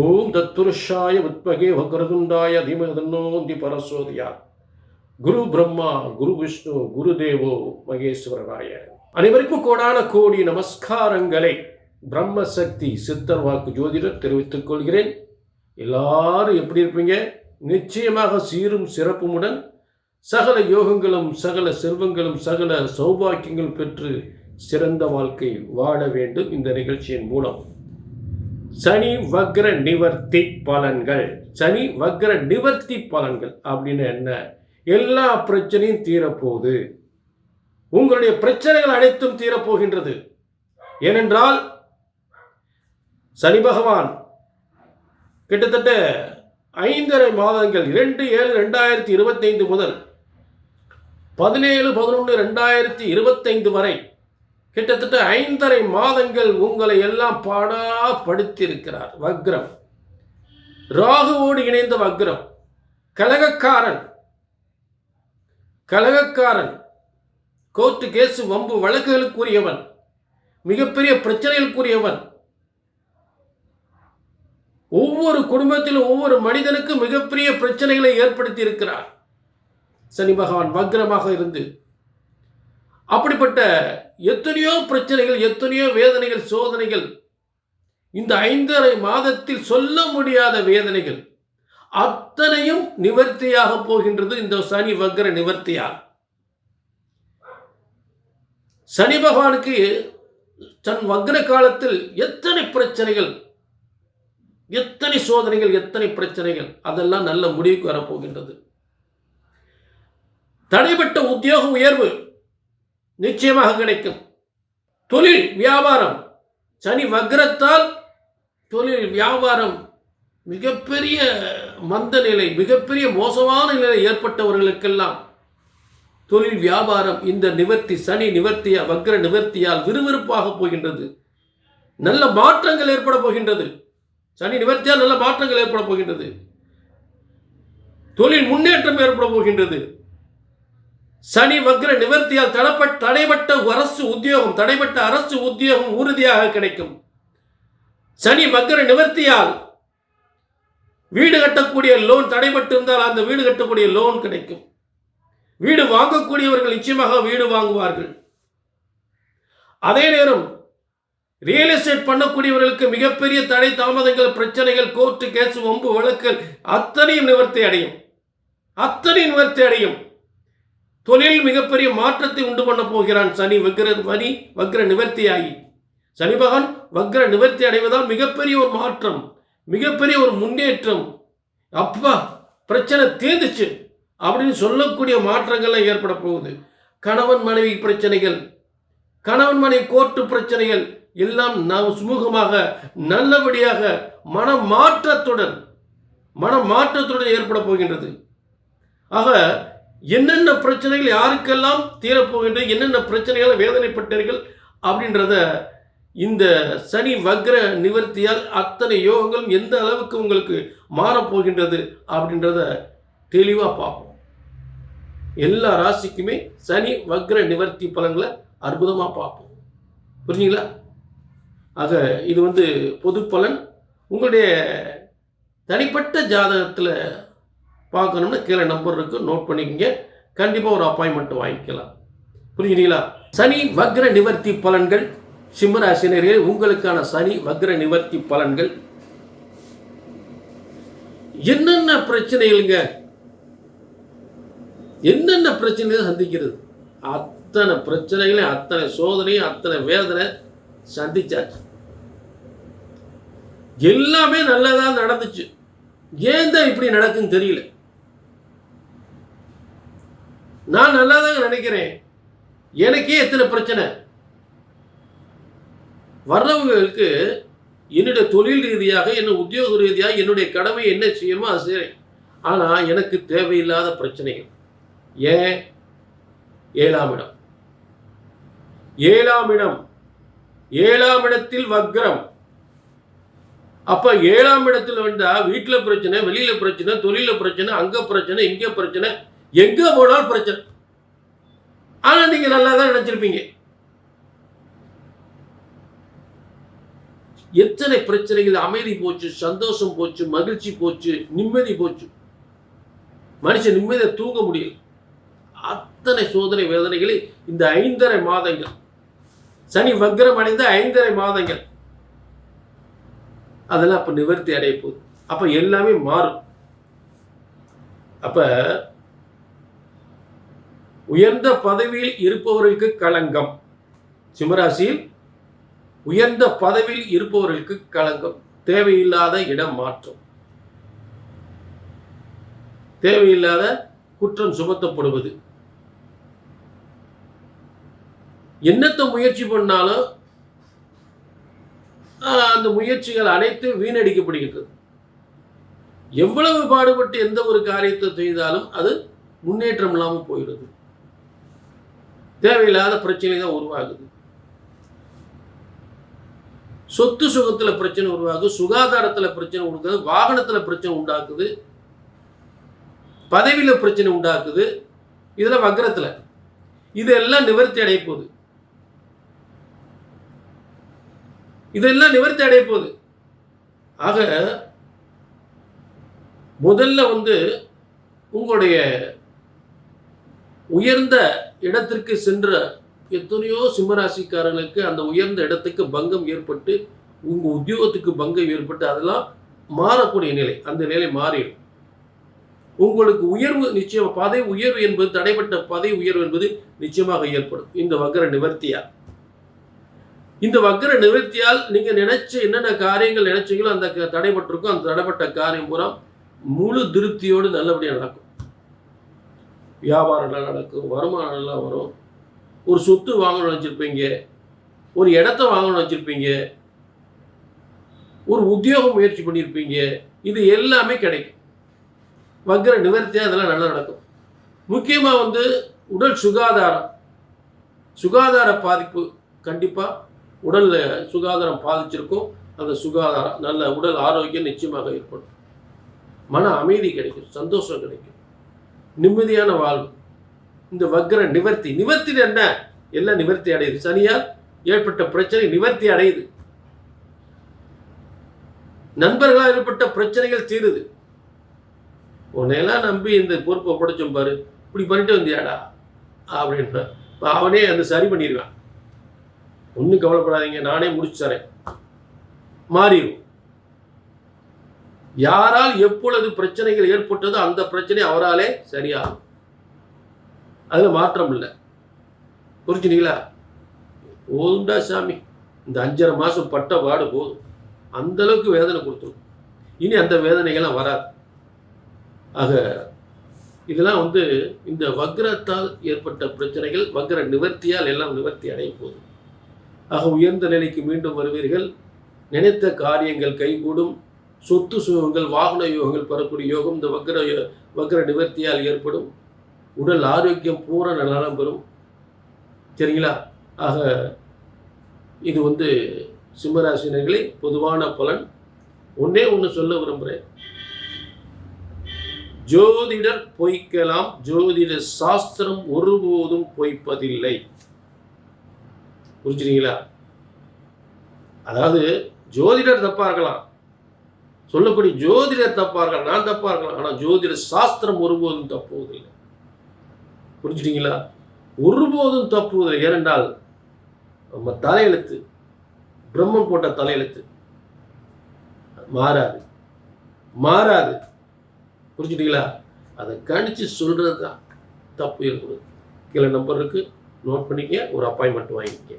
ஓம் தத்துருஷாய உத்மகே வக்ரதுண்டாய தீமதன்னோந்தி பரசோதியா குரு பிரம்மா குரு விஷ்ணு குரு தேவோ மகேஸ்வரராய அனைவருக்கும் கோடான கோடி நமஸ்காரங்களை பிரம்மசக்தி சித்தர் வாக்கு ஜோதிடர் தெரிவித்துக் கொள்கிறேன். எல்லாரும் எப்படி இருப்பீங்க? நிச்சயமாக சீரும் சிறப்புமுடன் சகல யோகங்களும் சகல செல்வங்களும் சகல சௌபாக்கியங்கள் பெற்று சிறந்த வாழ்க்கை வாழ வேண்டும். இந்த நிகழ்ச்சியின் மூலம் சனி வக்ர நிவர்த்தி பலன்கள். சனி வக்ர நிவர்த்தி பலன்கள் அப்படின்னு என்ன? எல்லா பிரச்சனையும் தீரப்போகுது. உங்களுடைய பிரச்சனைகள் அனைத்தும் தீரப்போகின்றது. ஏனென்றால் சனி பகவான் கிட்டத்தட்ட ஐந்தரை மாதங்கள் இரண்டு ஏழு ரெண்டாயிரத்தி இருபத்தைந்து முதல் பதினேழு பதினொன்று ரெண்டாயிரத்தி இருபத்தைந்து வரை கிட்டத்தட்ட ஐந்தரை மாதங்கள் உங்களை எல்லாம் பாடா படுத்தியிருக்கிறார். வக்ரம். ராகுவோடு இணைந்த வக்ரம். கலகக்காரன். கலகக்காரன். கோர்ட்டு கேசு வம்பு வழக்குகளுக்குரியவன். மிகப்பெரிய பிரச்சனைகளுக்குரியவன். ஒவ்வொரு குடும்பத்திலும் ஒவ்வொரு மனிதனுக்கும் மிகப்பெரிய பிரச்சனைகளை ஏற்படுத்தி இருக்கிறார் சனி பகவான் வக்ரமாக இருந்து அப்படிப்பட்ட எத்தனையோ பிரச்சனைகள் எத்தனையோ வேதனைகள் சோதனைகள் இந்த ஐந்தரை மாதத்தில் சொல்ல முடியாத வேதனைகள் அத்தனையும் நிவர்த்தியாக போகின்றது இந்த சனி வக்ர நிவர்த்தியால். சனி பகவானுக்கு தன் வக்ர காலத்தில் எத்தனை பிரச்சனைகள் எத்தனை சோதனைகள் எத்தனை பிரச்சனைகள் அதெல்லாம் நல்ல முடிவுக்கு வரப்போகின்றது. தடைப்பட்ட உத்தியோக உயர்வு நிச்சயமாக கிடைக்கும். தொழில் வியாபாரம். சனி வக்ரத்தால் தொழில் வியாபாரம் மிகப்பெரிய மந்த நிலை மிகப்பெரிய மோசமான நிலை ஏற்பட்டவர்களுக்கெல்லாம் தொழில் வியாபாரம் இந்த நிவர்த்தி சனி நிவர்த்தியா வக்ர நிவர்த்தியால் விறுவிறுப்பாக போகின்றது. நல்ல மாற்றங்கள் ஏற்பட போகின்றது. சனி நிவர்த்தியால் நல்ல மாற்றங்கள் ஏற்பட போகின்றது. தொழில் முன்னேற்றம் ஏற்பட போகின்றது. சனி வக்ர நிவர்த்தியால் தடப்பட்ட தடைப்பட்ட அரசு உத்தியோகம் தடைப்பட்ட அரசு உத்தியோகம் உறுதியாக கிடைக்கும். சனி வக்ர நிவர்த்தியால் வீடு கட்டக்கூடிய லோன் தடைபட்டு இருந்தால் அந்த வீடு கட்டக்கூடிய லோன் கிடைக்கும். வீடு வாங்கக்கூடியவர்கள் நிச்சயமாக வீடு வாங்குவார்கள். அதே நேரம் ரியல் எஸ்டேட் பண்ணக்கூடியவர்களுக்கு மிகப்பெரிய தடை தாமதங்கள் பிரச்சனைகள் கோர்ட்டு கேஸ் வம்பு வழக்குகள் அத்தனையும் நிவர்த்தி அடையும். அத்தனையும் நிவர்த்தி அடையும். தொழில் மிகப்பெரிய மாற்றத்தை உண்டு பண்ண போகிறான் சனி வக்ர மணி வக்ர நிவர்த்தியாகி. சனி பகவான் வக்ர நிவர்த்தி அடைவதால் மிகப்பெரிய ஒரு மாற்றம் மிகப்பெரிய ஒரு முன்னேற்றம். அப்பா பிரச்சனை தீர்ந்துச்சு அப்படின்னு சொல்லக்கூடிய மாற்றங்கள்லாம் ஏற்பட போகுது. கணவன் மனைவி பிரச்சனைகள் கணவன் மனைவி கோர்ட்டு பிரச்சனைகள் எல்லாம் நாம் சுமூகமாக நல்லபடியாக மன மாற்றத்துடன் மன மாற்றத்துடன் ஏற்பட போகின்றது. ஆக என்னென்ன பிரச்சனைகள் யாருக்கெல்லாம் தீரப்போகின்றது என்னென்ன பிரச்சனைகளை வேதனைப்பட்டீர்கள் அப்படின்றத இந்த சனி வக்ர நிவர்த்தியால் அத்தனை யோகங்களும் எந்த அளவுக்கு உங்களுக்கு மாறப்போகின்றது அப்படின்றத தெளிவாக பார்ப்போம். எல்லா ராசிக்குமே சனி வக்ர நிவர்த்தி பலன்களை அற்புதமாக பார்ப்போம். புரிஞ்சுங்களா? ஆக இது வந்து பொது பலன். உங்களுடைய தனிப்பட்ட ஜாதகத்தில் பார்க்கணும்னா கீழே நம்பர் இருக்குது நோட் பண்ணிக்கங்க. கண்டிப்பாக ஒரு அப்பாயின்மெண்ட் வாங்கிக்கலாம். புரிஞ்சுங்களா சனி வக்ர நிவர்த்தி பலன்கள். சிம்மராசினரே உங்களுக்கான சனி வக்ர நிவர்த்தி பலன்கள். என்னென்ன பிரச்சனைகளுங்க? என்னென்ன பிரச்சனைகளை சந்திக்கிறது? அத்தனை பிரச்சனைகளையும் அத்தனை சோதனையும் அத்தனை வேதனை சந்திச்சாச்சு. எல்லாமே நல்லதாக நடந்துச்சு. ஏன் தான் இப்படி நடக்குன்னு தெரியல. நான் நல்லா தாங்க நினைக்கிறேன். எனக்கே எத்தனை பிரச்சனை? வர்றவங்களுக்கு என்னுடைய தொழில் ரீதியாக என்ன உத்தியோக ரீதியாக என்னுடைய கடமை என்ன செய்யணுமோ அது செய்கிறேன் ஆனால் எனக்கு தேவையில்லாத பிரச்சனைகள். ஏன்? ஏழாம் இடம். ஏழாம் இடம். ஏழாம் இடத்தில் வக்ரம். அப்போ ஏழாம் இடத்தில் வந்தால் வீட்டில் பிரச்சனை வெளியில் பிரச்சனை தொழிலில் பிரச்சனை அங்கே பிரச்சனை இங்கே பிரச்சனை எங்க போனாலும் பிரச்சனை. ஆனா நீங்க நல்லா தான் நினைச்சிருப்பீங்க. எத்தனை பிரச்சனைகள் அமைதி போச்சு சந்தோஷம் போச்சு மகிழ்ச்சி போச்சு நிம்மதி போச்சு. மனுஷன் நிம்மதியை தூங்க முடியல. அத்தனை சோதனை வேதனைகளை இந்த ஐந்தரை மாதங்கள் சனி வக்ரம் அடைந்த ஐந்தரை மாதங்கள் அதெல்லாம் அப்ப நிவர்த்தி அடைய போகுது. அப்ப எல்லாமே மாறும். அப்போ உயர்ந்த பதவியில் இருப்பவர்களுக்கு களங்கம். சிம்மராசியில் உயர்ந்த பதவியில் இருப்பவர்களுக்கு களங்கம். தேவையில்லாத இடம் மாற்றம் தேவையில்லாத குற்றம் சுமத்தப்படுவது. என்னத்தை முயற்சி பண்ணாலும் ஆஹ், அந்த முயற்சிகள் அனைத்தும் வீணடிக்கப்படுகின்றது. எவ்வளவு பாடுபட்டு எந்த ஒரு காரியத்தை செய்தாலும் அது முன்னேற்றம் இல்லாமல் போயிடுது. தேவையில்லாத பிரச்சனை தான் உருவாகுது. சொத்து சுகத்தில் பிரச்சனை உருவாகுது சுகாதாரத்தில் பிரச்சனை உண்டாகுது வாகனத்தில் பிரச்சனை உண்டாக்குது பதவியில் பிரச்சனை உண்டாக்குது இதில் வக்கரத்தில் இதெல்லாம் நிவர்த்தி அடைய போகுது. இதெல்லாம் நிவர்த்தி அடைய போகுது. ஆக முதல்ல வந்து உங்களுடைய உயர்ந்த இடத்திற்கு சென்ற எத்தனையோ சிம்மராசிக்காரர்களுக்கு அந்த உயர்ந்த இடத்துக்கு பங்கம் ஏற்பட்டு உங்கள் உத்தியோகத்துக்கு பங்கம் ஏற்பட்டு அதெல்லாம் மாறக்கூடிய நிலை அந்த நிலை மாறிடும். உங்களுக்கு உயர்வு நிச்சயம் பதவி உயர்வு என்பது தடைப்பட்ட பதவி உயர்வு என்பது நிச்சயமாக ஏற்படும். இந்த வக்கர நிவர்த்தியால். இந்த வக்கர நிவர்த்தியால் நீங்கள் நினைச்ச என்னென்ன காரியங்கள் நினைச்சீங்களோ அந்த க- தடைப்பட்டிருக்கும் அந்த தடைப்பட்ட காரியம் பூரா முழு திருப்தியோடு நல்லபடியாக நடக்கும். வியாபாரம்லாம் நடக்கும் வருமானம் நல்லா வரும். ஒரு சொத்து வாங்கணும்னு வச்சுருப்பீங்க ஒரு இடத்த வாங்கணும்னு வச்சுருப்பீங்க ஒரு உத்தியோகம் முயற்சி பண்ணியிருப்பீங்க இது எல்லாமே கிடைக்கும். வக்கர நிவர்த்தியாக அதெல்லாம் நல்லா நடக்கும். முக்கியமாக வந்து உடல் சுகாதாரம். சுகாதார பாதிப்பு கண்டிப்பாக உடலில் சுகாதாரம் பாதிச்சிருக்கும். அந்த சுகாதாரம் நல்ல உடல் ஆரோக்கியம் நிச்சயமாக ஏற்படும். மன அமைதி கிடைக்கும் சந்தோஷம் கிடைக்கும். நிம்மதியான வாழ்வு. இந்த வக்ர நிவர்த்தி நிவர்த்தி என்ன? எல்லாம் நிவர்த்தி அடையுது. சனியால் ஏற்பட்ட பிரச்சனை நிவர்த்தி அடையுது. நண்பர்களால் ஏற்பட்ட பிரச்சனைகள் தீருது. உன்னையெல்லாம் நம்பி இந்த பொறுப்பை படைச்சோம் பாரு. இப்படி பண்ணிட்டு வந்தியாடா? அப்படின்னு அவனே அந்த சரி பண்ணிடுவான். ஒன்றும் கவலைப்படாதீங்க. நானே முடிச்சு தரேன். மாறிடும் யாரால் எப்பொழுது பிரச்சனைகள் ஏற்பட்டதோ அந்த பிரச்சனை அவராலே சரியாகும். அதில் மாற்றம் இல்லை. புரிஞ்சுனீங்களா போதும்டா சாமி. இந்த அஞ்சரை மாதம் பட்ட பாடு போதும். அந்தளவுக்கு வேதனை கொடுத்துரும். இனி அந்த வேதனைகள்லாம் வராது. ஆக இதெல்லாம் வந்து இந்த வக்ரத்தால் ஏற்பட்ட பிரச்சனைகள் வக்ர நிவர்த்தியால் எல்லாம் நிவர்த்தி அடையும் போதும் ஆக உயர்ந்த நிலைக்கு மீண்டும் வருவீர்கள். நினைத்த காரியங்கள் கைகூடும். சொத்து சுகங்கள் வாகன யோகங்கள் பெறக்கூடிய யோகம் இந்த வக்ர யோ- வக்ர நிவர்த்தியால் ஏற்படும். உடல் ஆரோக்கியம் பூரண நலம் பெறும். சரிங்களா? ஆக இது வந்து சிம்மராசினர்களே பொதுவான பலன். ஒன்றே ஒன்று சொல்ல விரும்புகிறேன் ஜோதிடர் பொய்க்கலாம் ஜோதிட சாஸ்திரம் ஒருபோதும் பொய்ப்பதில்லை. புரிஞ்சுறீங்களா அதாவது ஜோதிடர் தப்பாக இருக்கலாம். சொல்லக்கூடிய ஜோதிடர் தப்பாக இருக்கலாம் நான் தப்பாக இருக்கலாம் ஆனால் ஜோதிட சாஸ்திரம் ஒருபோதும் தப்புவதில்லை. புரிஞ்சுட்டீங்களா? ஒருபோதும் தப்புவதில்லை. ஏனென்றால் நம்ம தலையெழுத்து பிரம்மன் போட்ட தலையெழுத்து மாறாது. மாறாது. புரிஞ்சுட்டீங்களா? அதை கணிச்சு சொல்றது தான் தப்பு ஏற்படுது கீழே நம்பர் நோட் பண்ணிக்க ஒரு அப்பாயின்மெண்ட் வாங்கிக்க